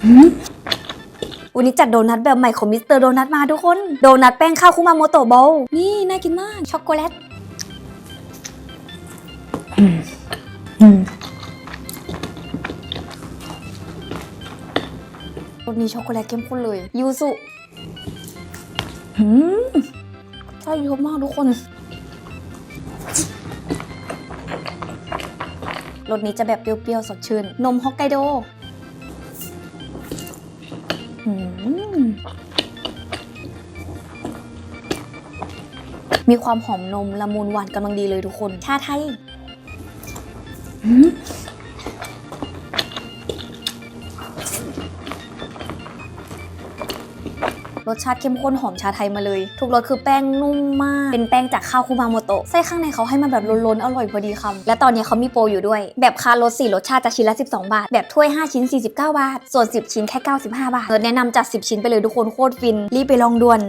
วันนี้จัดโดนัทแบบใหม่ของมิสเตอร์โดนัทมาทุกคน โดนัทแป้งข้าวคุมาโมโตะโบลนี่น่ากินมาก ช็อกโกแลตรสนี้ช็อกโกแลตเข้มข้นเลย ยูสุหืมใช่เยอะมากทุกคน รสนี้จะแบบเปรี้ยวๆสดชื่น นมฮอกไกโด มีความหอมนมละมุนหวานกำลังดีเลยทุกคน ชาไทยรสชาติเข้มข้นหอมชาไทยมาเลย ทุกรสคือแป้งนุ่มมาก เป็นแป้งจากข้าวคุมาโมโตะไส้ข้างในเขาให้มาแบบล้นๆ อร่อยพอดีคำและตอนนี้เขามีโปรอยู่ด้วย แบบคารส4รสชาติจะชิ้นละ 12 บาท แบบถ้วย 5 ชิ้น 49 บาท ส่วน 10 ชิ้นแค่ 95 บาทเออแนะนำจัด 10 ชิ้นไปเลยทุกคนโคตรฟิน รีบไปลองด่วน